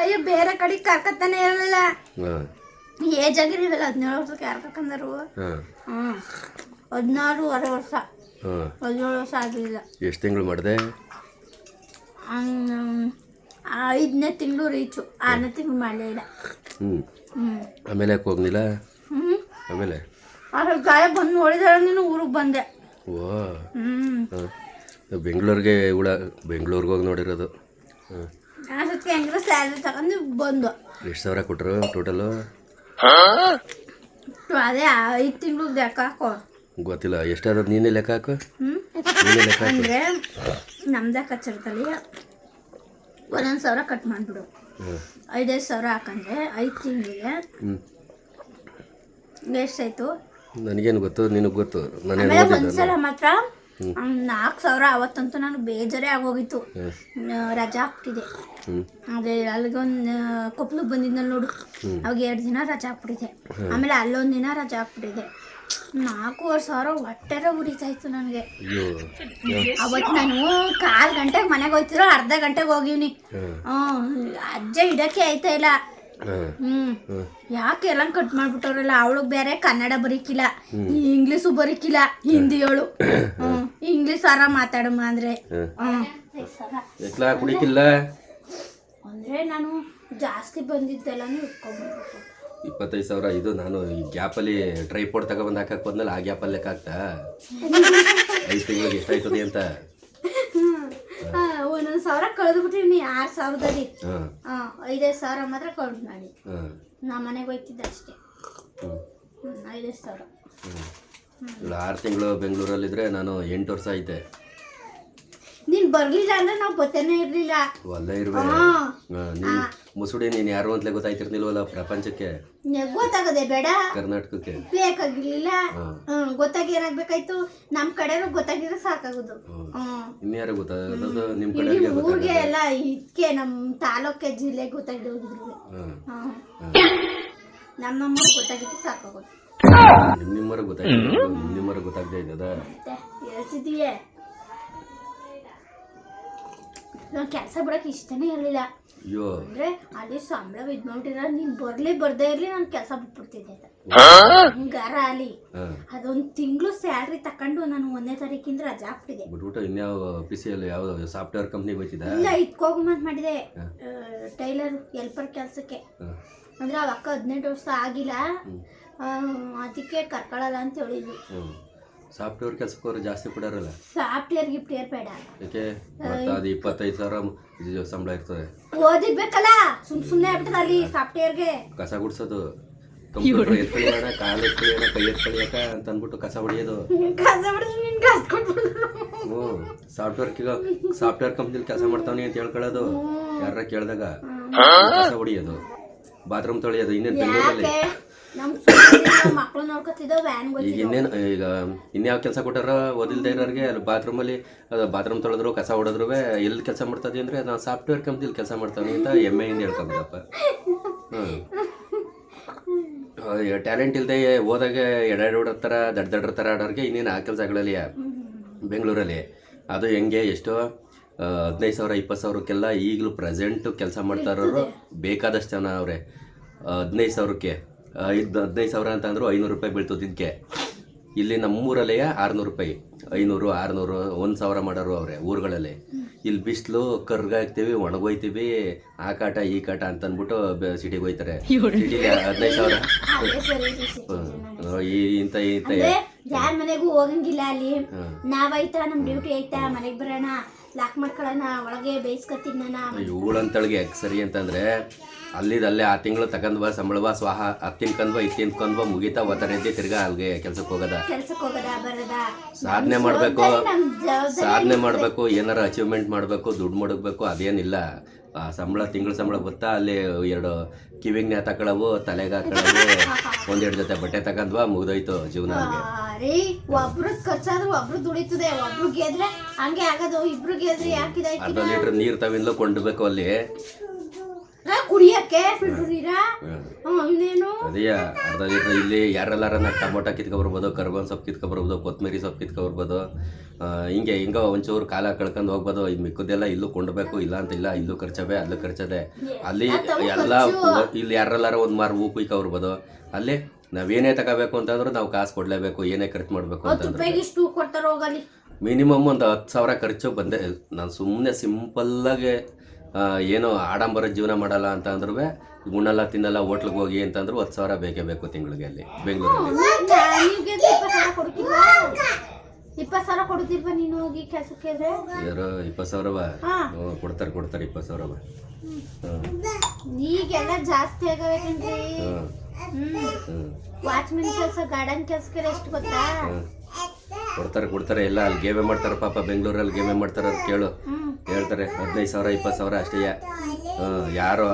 ಅಯ್ಯೋ ಬೇರೆ ಕಡೆ ಕರ್ಕತ್ತಾನೆ ಇರಲಿಲ್ಲ. ಏಜ್ ಆಗಿರಲಿಲ್ಲ ಹದಿನೇಳು ವರ್ಷಕ್ಕೆ ಯಾರು ಕರ್ಕಂದರು ಹಾಂ. ಹದಿನಾರೂವರೆ ವರ್ಷ. ಹಾಂ. ಹದಿನೇಳು ವರ್ಷ ಆಗಲಿಲ್ಲ ಎಷ್ಟು ತಿಂಗಳು ಮಾಡಿದೆ? ಐದನೇ ತಿಂಗಳು ರೀಚು. ಆರನೇ ತಿಂಗಳು ಮಾಡಲಿಲ್ಲ ಇಲ್ಲ. ಹ್ಞೂ ಆಮೇಲೆ ಯಾಕೆ ಹೋಗ್ಲಿಲ್ಲ ಹ್ಮ್. ಆಮೇಲೆ? ಅದ್ರ ಗಾಯ ಬಂದು ನೋಡಿದಾಳೆ ನೀನು ಊರಿಗೆ ಬಂದೆ. ಓ. ಹ್ಞೂ ಹಾಂ. ಬೆಂಗಳೂರಿಗೆ ಹುಳ ಬೆಂಗಳೂರಿಗೆ ಹೋಗಿ ನೋಡಿರೋದು. ಹಾಂ. ಅಷ್ಟೊತ್ತಿಗೆ ಹೆಂಗಿರೋ ಸ್ಯಾಲ್ರಿ ತಗೊಂಡು ಬಂದು. ಎಷ್ಟು ಸಾವಿರ ಕೊಟ್ಟರು ಟೋಟಲು ಅದೇ ಐದು ತಿಂಗಳು ಲೆಕ್ಕ ಹಾಕೋ. ಗೊತ್ತಿಲ್ಲ ಎಷ್ಟಾದ ನೀನೇ ಲೆಕ್ಕ ಹಾಕು. ನೀನೇ ಲೆಕ್ಕ ಹಾಕು. ಅಂದ್ರೆ ನಮ್ದೇ ಕಚ್ಚರದಲ್ಲಿ ಒಂದೊಂದು ಸಾವಿರ ಕಟ್ ಮಾಡಿಬಿಡು. ಐದೈದು ಸಾವಿರ ಹಾಕಂದ್ರೆ ಐದು ತಿಂಗಳಿಗೆ ಎಷ್ಟಾಯ್ತು ನನಗೇನು ಗೊತ್ತು ನಿನಗೆ ಗೊತ್ತು. ಓದಿದ್ದೆ? ಒಂದ್ಸಲ ಮಾತ್ರ ನಾಲ್ಕು ಸಾವಿರ ಅವತ್ತಂತೂ ನನಗೆ ಬೇಜಾರೇ ಆಗೋಗಿತ್ತು. ರಜಾ ಹಾಕ್ಬಿಟ್ಟಿದೆ. ಅದೇ ಅಲ್ಲಿಗೊಂದು ಕೊಪ್ಳಕ್ಕೆ ಬಂದಿದ್ನಲ್ಲ ನೋಡು. ಅವಾಗ ಎರಡು ದಿನ ರಜಾ ಹಾಕ್ಬಿಟ್ಟಿದೆ. ಆಮೇಲೆ ಅಲ್ಲೊಂದು ದಿನ ರಜಾ ಹಾಕ್ಬಿಟ್ಟಿದೆ. ನಾಲ್ಕೂವರೆ ಸಾವಿರ ಹೊಟ್ಟೆರ ಉರಿತಾಯ್ತು ನನಗೆ. ಅಯ್ಯೋ ಅವತ್ತು ನಾನು ಕಾಲು ಗಂಟೆಗೆ ಮನೆಗೆ ಹೋಯ್ತಿರೋ ಅರ್ಧ ಗಂಟೆಗೆ ಹೋಗಿವ್ನಿ. ಹಾಂ. ಹ್ಞೂ ಅಜ್ಜ ಇಡಕ್ಕೆ ಆಯ್ತಾ ಇಲ್ಲ. ಹಾಂ. ಹ್ಮ್ ಯಾಕೆ ಎಲ್ಲ ಕಟ್ ಮಾಡ್ಬಿಟ್ಟವ್ರಲ್ಲ ಅವಳಿಗೆ ಬೇರೆ ಕನ್ನಡ ಬರೀಕಿಲ್ಲ ಇಂಗ್ಲೀಷು ಬರೀಕಿಲ್ಲ ಹಿಂದಿಯೋಳು. ಹ್ಮ್ ಇಂಗ್ಲೀಷ್ ಆರ ಮಾತಾಡಮ್ಮ ಅಂದ್ರೆ. ಕುಡಿಕಿಲ್ಲ? ಅಂದ್ರೆ ನಾನು ಜಾಸ್ತಿ ಬಂದಿದ್ದೆಲ್ಲಾನು ಇಟ್ಕೊಂಡ್ಬಿಡ್ಬೇಕು ಇಪ್ಪತ್ತೈದು ಸಾವಿರ ಇದು ನಾನು ಈ ಗ್ಯಾಪಲ್ಲಿ ಟ್ರೈಪೋರ್ಟ್ ತಗೊಬಂದು ಹಾಕಕ್ಕೆ ಬಂದಲ್ಲ ಆ ಗ್ಯಾಪಲ್ಲಿ ಲೆಕ್ಕ ಆಗ್ತಾ ಐದು ತಿಂಗಳಿಗೆ ಎಷ್ಟಾಯ್ತದೆ ಅಂತ? ಒಂದೊಂದು ಸಾವಿರ ಕಳೆದು ಬಿಟ್ಟಿವಿ ಆರು ಸಾವಿರದಲ್ಲಿ ಐದೈದು ಸಾವಿರ ಮಾತ್ರ ಕಳೆದು ಮಾಡಿ. ನಾ ಮನೆಗೆ ಹೋಗ್ತಿದ್ದೆ ಅಷ್ಟೇ. ಐದೈದು ಸಾವಿರ. ಇವಳು ಆರು ತಿಂಗಳು ಬೆಂಗಳೂರಲ್ಲಿದ್ದರೆ ನಾನು ಎಂಟು ವರ್ಷ ಐತೆ. ನೀನು ಬರಲಿಲ್ಲ ಅಂದ್ರೆ ನಾವು ಬತ್ತೇನೆ ಇರ್ಲಿಲ್ಲ. ಅಲ್ಲೇ ಇರಬೇಕು ಮುಸುಡಿ ನೀನು ಯಾರು ಅಂತಲೇ ಗೊತ್ತಾಯ್ತಿರ್ನಿಲ್ವಲ್ಲ ಪ್ರಪಂಚಕ್ಕೆ? ಗೊತ್ತಾಗದೆ ಬೇಡ. ಕರ್ನಾಟಕಕ್ಕೆ? ಬೇಕಾಗಿರ್ಲಿಲ್ಲ. ಗೊತ್ತಾಗಿ ಏನಾಗ್ಬೇಕಾಯ್ತು? ನಮ್ ಕಡೆನೂ ಗೊತ್ತಾಗಿದ್ರೆ ಸಾಕಾಗುದು. ಹ್ಮ್. ಇನ್ಯಾರು ಗೊತ್ತಾಗೋದು ನಿಮ್ ಕಡೆ ಊರಿಗೆ ಎಲ್ಲ ಇದಕ್ಕೆ ನಮ್ ತಾಲೂಕೆ ಜಿಲ್ಲೆ ಗೊತ್ತಾಗಿದೆ ಹೋಗಿದ್ರು. ನಮ್ಮ ನಮ್ಮೂರ್ ಗೊತ್ತಾಗಿದ್ರೆ ಸಾಕಾಗೋದು. ನಿಮ್ಮ ನಿಮ್ಮರ ಗೊತ್ತಾಯ್ತು ನಿಮ್ಮ ನಿಮ್ಮರ ಗೊತ್ತಾಗದೆ ಇದ್ದದ? ಹೇಳ್ತಿದೀಯ ನಾನು ಕೆಲಸ ಬಿಡಕ್ಕೆ ಇಷ್ಟನೇ ಇರಲಿಲ್ಲ. ಅಂದ್ರೆ ಅಲ್ಲಿ ಸಂಬಳ ಇದ್ ನೋಡಿರ ನೀನ್ ಬರ್ಲಿ ಬರ್ದೇ ಇರ್ಲಿ ನಾನು ಕೆಲಸ ಬಿಟ್ಬಿಡ್ತಿದ್ದೆ ಅಂತ. ಹಂಗಾರ ಅಲ್ಲಿ. ಅದೊಂದ್ ತಿಂಗಳು ಸ್ಯಾಲ್ರಿ ತಕೊಂಡು ನಾನು ಒಂದನೇ ತಾರೀಕಿಂದ ರಜಾ ಹಾಕ್ಬಿಟ್ಟಿದೆ. ಬಿಟ್ಬಿಟ್ಟು ಇನ್ಯಾವ ಅಲ್ಲಿ ಯಾವ ಸಾಫ್ಟ್ವೇರ್ ಕಂಪ್ನಿ ಹೋಯ್ತಿದ್ದ? ಇಲ್ಲ ಇದ್ಕೋಗಂತ ಮಾಡಿದೆ. ಟೈಲರ್ ಎಲ್ಪರ್ ಕೆಲ್ಸಕ್ಕೆ. ಅಂದ್ರೆ ಅವ ಅಕ್ಕ ಹದಿನೆಂಟು ವರ್ಷ ಆಗಿಲ್ಲ. ಅದಕ್ಕೆ ಕರ್ಕೊಳ್ಳಲ್ಲ ಅಂತ ಹೇಳಿದ್ವಿ ಸಾಫ್ಟ್ವೇರ್ ಕೆಲಸಕ್ಕೆ ಹೋದ್ರೆ ಜಾಸ್ತಿ ಕೊಡೋರಲ್ಲ ಸಾಫ್ಟ್ವೇರ್ ಗಿಫ್ಟ್ವೇರ್ ಬೇಡ. ಯಾಕೆ? ಮತ್ತೆ ಅದು ಇಪ್ಪತ್ತೈದು ಸಾವಿರ ಇದು ಸಂಬಳ ಇರ್ತದೆ. ಓದಿರ್ಬೇಕಲ್ಲ ಸುಮ್ ಸುಮ್ನೆ ಆಗ್ಬಿಟ್ಟದ ಅಲ್ಲಿ ಸಾಫ್ಟ್ವೇರ್ಗೆ. ಕಸ ಗುಡಿಸೋದು. ಕಂಪ್ಯೂಟರ್ ಎತ್ಕೊಳ್ಳೋಣ ಕಾಲು ಎತ್ಕೊಳ್ಳೋಣ ಕೈ ಎತ್ಕೊಳ್ಳೋಕ ಅಂತ ಅಂದ್ಬಿಟ್ಟು ಕಸ ಹೊಡಿಯೋದು. ಕಸ ಬಿಡಿದ್ರೆ ನಿನ್ ಕಸ ಹ್ಞೂ ಸಾಫ್ಟ್ವೇರ್ ಸಾಫ್ಟ್ವೇರ್ ಕಂಪ್ನಿಲಿ ಕೆಲಸ ಮಾಡ್ತಾವನಿ ಅಂತ ಹೇಳ್ಕೊಳ್ಳೋದು. ಯಾರ ಕೇಳಿದಾಗ ಕಸ ಹೊಡಿಯೋದು. ಬಾತ್ರೂಮ್ ತೊಳೆಯೋದು ಇನ್ನೇನು ಬೆಂಗಳೂರಲ್ಲಿ? ಮಕ್ಳು ವ್ಯಾನ್ ಈಗ ಇನ್ನೇನು ಈಗ ಇನ್ಯಾವ ಕೆಲಸ ಕೊಟ್ಟಾರ ಓದಿಲ್ದೇ ಇರೋರಿಗೆ ಅಲ್ಲಿ ಬಾತ್ರೂಮಲ್ಲಿ ಬಾತ್ರೂಮ್ ತೊಳೆದ್ರು ಕಸ ಹೊಡೆದ್ರು ಎಲ್ಲಿ ಕೆಲಸ ಮಾಡ್ತದೆ ಅಂದರೆ ನಾನು ಸಾಫ್ಟ್ವೇರ್ ಕಂಪ್ನಿಲಿ ಕೆಲಸ ಮಾಡ್ತಾನೆ ಅಂತ ಹೆಮ್ಮೆಯಿಂದ ಹೇಳ್ಕೊಬೋದಪ್ಪ ಹ್ಞೂ ಟ್ಯಾಲೆಂಟ್ ಇಲ್ಲದೆ ಹೋದಾಗೆ ಎಡೆರಡರ ಥರ ದಡ್ಡ ದಡ್ಡರ ಥರ ಆಡೋರಿಗೆ ಇನ್ನೇನು ಆ ಕೆಲಸಗಳಲ್ಲಿ ಬೆಂಗಳೂರಲ್ಲಿ ಅದು ಹೆಂಗೆ ಎಷ್ಟು ಹದಿನೈದು ಸಾವಿರ ಇಪ್ಪತ್ತು ಸಾವಿರಕ್ಕೆಲ್ಲ ಈಗಲೂ ಪ್ರೆಸೆಂಟು ಕೆಲಸ ಮಾಡ್ತಾ ಇರೋರು ಬೇಕಾದಷ್ಟು ಜನ ಅವರೇ. ಹದಿನೈದು ಸಾವಿರಕ್ಕೆ. ಐದು ಹದಿನೈದು ಸಾವಿರ ಅಂತ ಅಂದ್ರು ಐನೂರು ರೂಪಾಯಿ ಬೀಳ್ತದೆ ಇದಕ್ಕೆ ಇಲ್ಲಿ ನಮ್ಮೂರಲ್ಲೇ ಆರುನೂರು ರೂಪಾಯಿ. ಐನೂರು ಆರುನೂರು ಒಂದು ಸಾವಿರ ಮಾಡೋರು ಅವರೇ ಊರುಗಳಲ್ಲಿ. ಇಲ್ಲಿ ಬಿಸಿಲು ಕರ್ಗಾಗ್ತೀವಿ ಒಣಗೋಯ್ತೀವಿ ಆ ಕಾಟ ಈ ಕಾಟ ಅಂತ ಅಂದ್ಬಿಟ್ಟು ಸಿಟಿಗೆ ಹೋಯ್ತಾರೆ. ಸಿಟಿಗೆ ಹದಿನೈದು ಸಾವಿರ. ಈ ಇಂಥ ಇಂಥ ಅಂದ್ರೆ ಯಾರ ಮನೆಗೂ ಹೋಗಂಗಿಲ್ಲ ಅಲ್ಲಿ. ನಾವಾಯ್ತಾ ನಮ್ ಡ್ಯೂಟಿ ಐತಾ ಮನೆಗೆ ಬರೋಣ ಲಾಕ್ ಮಾಡ್ಕೊಳ್ಳೋಣ ಒಳಗೆ ಬೇಯಿಸ್ಕೊತಿದ್ನ ಇವಳಂತಳಿಗೆ ಸರಿ ಅಂತಂದ್ರೆ ಅಲ್ಲಿದ್ ಅಲ್ಲೇ ಆ ತಿಂಗಳು ತಗೊಂಡ್ ಸಂಬಳವ ಸ್ವಾಹ ಅತ್ತಿನ್ಕಂದ್ವ ಇತ್ತಿನ್ಕಂದ್ವ ಮುಗಿತಾ ಒತ್ತರ ಎದ್ದಿ ತಿರ್ಗಾ ಅಲ್ಗೆ ಕೆಲ್ಸಕ್ಕೆ ಹೋಗೋದ. ಕೆಲ್ಸಕ್ಕೆ ಹೋಗದ ಬರದ. ಸಾಧನೆ ಮಾಡ್ಬೇಕು ಸಾಧನೆ ಮಾಡ್ಬೇಕು ಏನಾರ ಅಚೀವ್ಮೆಂಟ್ ಮಾಡ್ಬೇಕು ದುಡ್ಡು ಮಾಡಬೇಕು ಅದೇನಿಲ್ಲ. ಆ ಸಂಬಳ ತಿಂಗಳ ಸಂಬಳ ಗೊತ್ತಾ? ಅಲ್ಲಿ ಎರಡು ಕಿವಿಗೆ ನೇ ತಗೊಳವು ತಲೆಗೆ ಹಾಕೊಳ್ಳವು <laughs> ಒಂದೆರಡು ಜೊತೆ ಬಟ್ಟೆ ತಗೊಂಡ್ವಾ ಮುಗ್ದೋಯ್ತು ಜೀವನ ರೀ ಒಬ್ರು ಖರ್ಚಾದ್ರೂ ಒಬ್ರು ದುಡಿತದೆ ಒಬ್ರು ಗೆದ್ರೆ ಹಂಗೆ ಆಗೋದು ಇಬ್ರು ಗೆದ್ರೆ ಅರ್ಧ ಲೀಟರ್ ಲೀಟ್ರ್ ನೀರು ತವಿಂದ್ಲು ಕೊಂಡ್ಬೇಕು ಅಲ್ಲಿ. ಕುಡಿಯಕ್ಕೆ ಫಿಲ್ಟರ್ ನೀರಾ ಇನ್ನೇನು ಅದೇ ಅರ್ಧ ಲೀಟ್ರ್ ಇಲ್ಲಿ ಯಾರೆಲ್ಲಾರನ್ನ ಟೊಮೊಟೊ ಕಿತ್ಕೊಬರ್ಬೋದು ಕರ್ಬನ್ ಸೊಪ್ಪು ಕಿತ್ಕೊಬರ್ಬೋದು ಕೊತ್ತಂಬರಿ ಸೊಪ್ಪು ಕಿತ್ಕೊ ಬರ್ಬೋದು ಹಿಂಗೆ ಹಿಂಗೆ ಒಂಚೂರು ಕಾಲ ಕಳ್ಕೊಂಡು ಹೋಗ್ಬೋದು. ಇದು ಮಿಕ್ಕದೆಲ್ಲ ಇಲ್ಲೂ ಕೊಂಡ್ಬೇಕು ಇಲ್ಲ ಅಂತ ಇಲ್ಲ ಇಲ್ಲೂ ಖರ್ಚವೆ ಅಲ್ಲೂ ಖರ್ಚದೆ. ಅಲ್ಲಿ ಎಲ್ಲ ಇಲ್ಲಿ ಯಾರೆಲ್ಲಾರ ಒಂದು ಮಾರು ಹೂ ಕುಯ್ಕೊಬರ್ಬೋದು. ಅಲ್ಲಿ ನಾವೇನೇ ತಗೋಬೇಕು ಅಂತಂದ್ರೆ ನಾವು ಕಾಸು ಕೊಡಲೇಬೇಕು ಏನೇ ಖರ್ಚು ಮಾಡಬೇಕು ಅಂತಂದ್ರೆ. ಮಿನಿಮಮ್ ಒಂದು ಹತ್ತು ಸಾವಿರ ಖರ್ಚು ಬಂದೆ ನಾನು ಸುಮ್ಮನೆ ಸಿಂಪಲ್ಲಾಗೆ ಏನೋ ಆಡಂಬರ ಜೀವನ ಮಾಡಲ್ಲ ಅಂತ ಅಂದ್ರೂ ಉಣ್ಣಲ್ಲ ತಿನ್ನಲ್ಲ ಹೋಟ್ಲಿಗೆ ಹೋಗಿ ಅಂತಂದ್ರು ಹತ್ತು ಸಾವಿರ ಬೇಕೇ ಬೇಕು ತಿಂಗಳಿಗೆ ಅಲ್ಲಿ ಬೆಂಗಳೂರಲ್ಲಿ. ಇಪ್ಪತ್ತು ಸಾವಿರ ಕೊಡ್ತಿಲ್ವಾ ನೀನು ಹೋಗಿ ಕೆಲ್ಸಕ್ಕೆ ಯಾರು ಇಪ್ಪತ್ತು ಸಾವಿರವ? ಕೊಡ್ತಾರೆ ಕೊಡ್ತಾರೆ ಇಪ್ಪತ್ತು ಸಾವಿರವ. ಈಗೆಲ್ಲ ಜಾಸ್ತಿ ಆಗಬೇಕಂದ್ರಿ. ವಾಚ್ಮನ್ ಕೆಲಸ ಗಾರ್ಡನ್ ಕೆಲಸಕ್ಕೆ ಎಷ್ಟು ಗೊತ್ತಾ? ಕೊಡ್ತಾರೆ ಕೊಡ್ತಾರೆ ಎಲ್ಲ ಅಲ್ಲಿ ಗೇಮೆ ಮಾಡ್ತಾರೆ ಪಾಪ ಬೆಂಗಳೂರಲ್ಲಿ ಗೇಮೆ ಮಾಡ್ತಾರೆ ಅಂತ ಕೇಳು. ಹೇಳ್ತಾರೆ, ಹದಿನೈದು ಸಾವಿರ, ಇಪ್ಪತ್ತು ಸಾವಿರ ಅಷ್ಟೇ ಯಾರು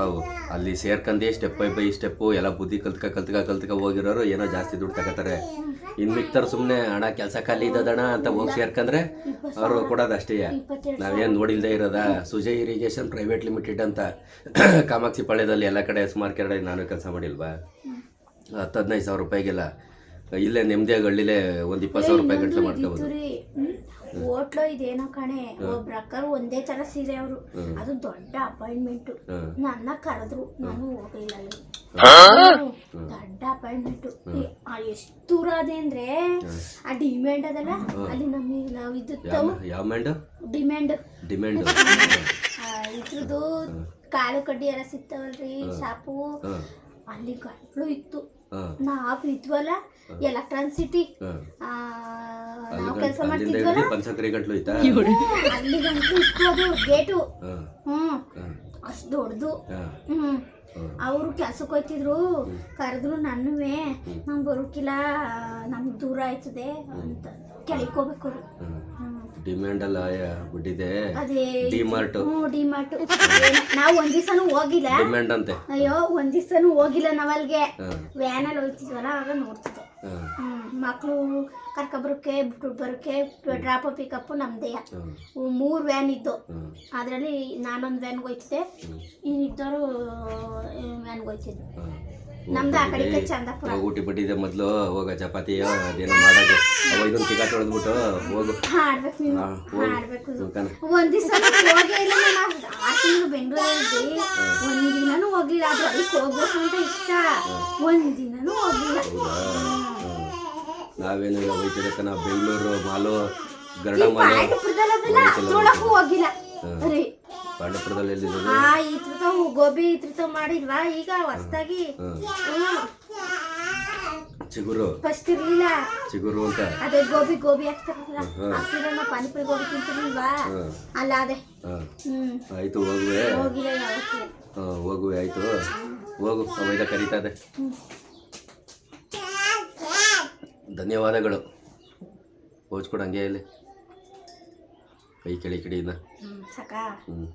ಅಲ್ಲಿ ಸೇರ್ಕೊಂಡೇ ಸ್ಟೆಪ್ ಬೈ ಬೈ ಸ್ಟೆಪ್ಪು ಎಲ್ಲ ಬುದ್ಧಿ ಕಲ್ತ್ಕ ಕಲ್ತ್ಕ ಕಲ್ತ್ಕ ಹೋಗಿರೋರು ಏನೋ ಜಾಸ್ತಿ ದುಡ್ಡು ತಗೋತಾರೆ. ಇನ್ನು ಸುಮ್ಮನೆ ಹಣ, ಕೆಲಸ ಖಾಲಿ ಇದ್ದದಣ ಅಂತ ಹೋಗಿ ಸೇರ್ಕಂದ್ರೆ ಅವರು ಕೊಡೋದು ಅಷ್ಟೇ ನಾವೇನು ನೋಡಿಲ್ದೇ ಇರೋದ? ಸುಜಯ್ ಇರಿಗೇಷನ್ ಪ್ರೈವೇಟ್ ಲಿಮಿಟೆಡ್ ಅಂತ <coughs> ಕಾಮಾಕ್ಷಿ ಪಾಳ್ಯದಲ್ಲಿ ಎಲ್ಲ ಕಡೆ ಸುಮಾರು ಕಡೆ ನಾನು ಕೆಲಸ ಮಾಡಿಲ್ವಾ? ಹತ್ತು, ಹದಿನೈದು ಸಾವಿರ ರೂಪಾಯಿಗೆಲ್ಲ. ಇಲ್ಲೇ ನೆಮ್ಮದಿಯಾಗಿ ಹಳ್ಳಿಲೇ ಒಂದು ಇಪ್ಪತ್ತು ಸಾವಿರ ರೂಪಾಯಿ ಗಂಟಲು ಮಾಡ್ಕೋಬೋದು. ಹೋಟ್ಲು ಇದೇನೋ ಕಣೆ. ಒಬ್ರ ಅಕ್ಕರು ಒಂದೇ ತರ ಸೀರೆ ಅವರು. ಅದು ದೊಡ್ಡ ಅಪಾಯಿಂಟ್ಮೆಂಟ್. ನನ್ನ ಕರೆದ್ರು ನಾನು ಹೋಗಿಲ್ಲ ಅಲ್ಲಿ. ಹ್ಮ್. ದೊಡ್ಡ ಅಪಾಯಿಂಟ್ಮೆಂಟ್. ಎಷ್ಟು ದೂರ ಅದೇ ಅಂದ್ರೆ ಆ ಡಿಮ್ಯಾಂಡ್ ಅದಲ್ಲ ಅಲ್ಲಿ ನಮಗೆ ನಾವು ಇದ್ದು ಡಿಮ್ಯಾಂಡ್ ಡಿಮ್ಯಾಂಡ್ ಇದ್ರದ್ದು ಕಾಳು ಕಡ್ಡಿ ಎಲ್ಲ ಸಿಗ್ತಾವಲ್ರಿ ಶಾಪು. ಅಲ್ಲಿ ಗಂಟ್ಲು ಇತ್ತು. ನಾವು ಇದ್ವಲ್ಲ ಎಲೆಕ್ಟ್ರಾನ್ ಸಿಟಿ ಹಾಂ. ನಾವು ಕೆಲಸ ಮಾಡ್ತಿದ್ವಲ್ಲ? ಹಿಡಿದು ಪಂಚಕ್ರಿ ಗಂಟ್ಲು ಐತಾ ಅಲ್ಲಿ ಗಂಟ್ಲು ಇತ್ತು ಅದು ಗೇಟು ಹಾಂ. ಹ್ಮ್. ಅಷ್ಟ್ ದೊಡ್ಡದು. ಹ್ಮ್. ಅವರು ಕೆಲ್ಸಕ್ಕೆ ಹೋಯ್ತಿದ್ರು ಕರೆದ್ರು ನನ್ನುವೆ. ನಂಗೆ ಬರೋಕಿಲ್ಲ ನಮ್ಗೆ ದೂರ ಆಯ್ತದೆ ಅಂತ ಕೆಳಕೋಬೇಕು. ಡಿಮ್ಯಾಂಡ್ ಅಲ್ಲ ಬಿಟ್ಟಿದೆ. ಅದೇ. ಡಿಮಾರ್ಟ್ ಹ್ಞೂ ಡಿಮಾರ್ಟ್ ನಾವು ಒಂದ್ ದಿವಸನೂ ಹೋಗಿಲ್ಲ. ಡಿಮ್ಯಾಂಡ್ ಅಂತೆ. ಅಯ್ಯೋ ಒಂದ್ ದಿವಸನೂ ಹೋಗಿಲ್ಲ ನಾವಲ್ಗೆ. ವ್ಯಾನಲ್ಲಿ ಹೋಗ್ತಿದ್ವಲ್ಲ ಆಗ ನೋಡ್ತಿದ್ವಿ. ಮಕ್ಕಳು ಕರ್ಕೊಬರೋಕ್ಕೆ ಬಿಟ್ಟು ಬರೋಕ್ಕೆ ಡ್ರಾಪ್ ಪಿಕಪ್ ನಮ್ದೇ. ಮೂರು ವ್ಯಾನ್ ಇದ್ದು. ಅದರಲ್ಲಿ ನಾನೊಂದು ವ್ಯಾನ್ಗೆ ಹೋಯ್ತಿದ್ದೆ. ಇನ್ನಿದ್ದವರು ವ್ಯಾನ್ಗೆ ಹೋಯ್ತಿದ್ದೆ ನಮ್ದು ಆ ಕಡೆ ಚಂದಪುರ ಊಟಿ ಬಿಟ್ಟಿದೆ ಮೊದಲು. ಹೋಗ ಚಪಾತಿ ಅದೇನೋ ಮಾಡೋದು. ಇದೊಂದು ತಿಕ್ಕ ತೊಳೆದ್ಬಿಟ್ಟು ಹೋಗು. ಹಾಡ್ಬೇಕು ನೀನು. ಒಂದ್ ದಿವಸ ಹೋಗೇ ಇಲ್ಲ ನಾನು. ಆರು ತಿಂಗಳು ಬೆಂಗಳೂರಲ್ಲಿ ಒಂದ್ ದಿನನೂ ಹೋಗ್ಲಿಲ್ಲ. ಅದು ಅದಕ್ಕೆ ಹೋಗ್ಬೇಕು ಅಂತ ಇಷ್ಟ. ಒಂದು ದಿನನೂ ಹೋಗ್ಲಿಲ್ಲ. ಹೌದಾ ಹ್ಮ್. ನಾವೇನು ಬೆಂಗಳೂರು ಮಾಲು ಗರಡ ಮಾಲು. ನೋಡಕ್ಕೂ ಹೋಗಿಲ್ಲ. ರೀ ಪಾಂಡಪುರದಲ್ಲಿ ಎಲ್ಲಿರೋದು ಆ ಇತ್ರ ಗೋಬಿ ಇತ್ರ ಮಾಡಿಲ್ವಾ? ಈಗ ಹೊಸದಾಗಿ. ಚಿಗುರು. ಫಸ್ಟ್ ಇರ್ಲಿಲ್ಲ. ಚಿಗುರು ಅಂತ. ಅದೇ ಗೋಬಿ ಗೋಬಿ ಹಾಕ್ತಾರಲ್ಲ. ಹಾಕ್ತಿರಲ್ಲ ಪಾನಿಪುರಿ ಗೋಬಿ ತಿಂತಿರ್ಲಿಲ್ವಾ. ಅಲ್ಲ ಅದೇ. ಆಯ್ತು ಹೋಗುವೆ. ಹೋಗಿಲ್ಲ ಹೋಗುವೆ ಆಯ್ತು. ಹೋಗು ಅವೈದ ಕರೀತದೆ ಧನ್ಯವಾದಗಳು. ಹೋಚ್ಕೊಡು ಹಂಗೆ ಇಲ್ಲಿ ಕೈ ಕೆಳಿ ಕಡೆಯಿಂದ ಹ್ಞೂ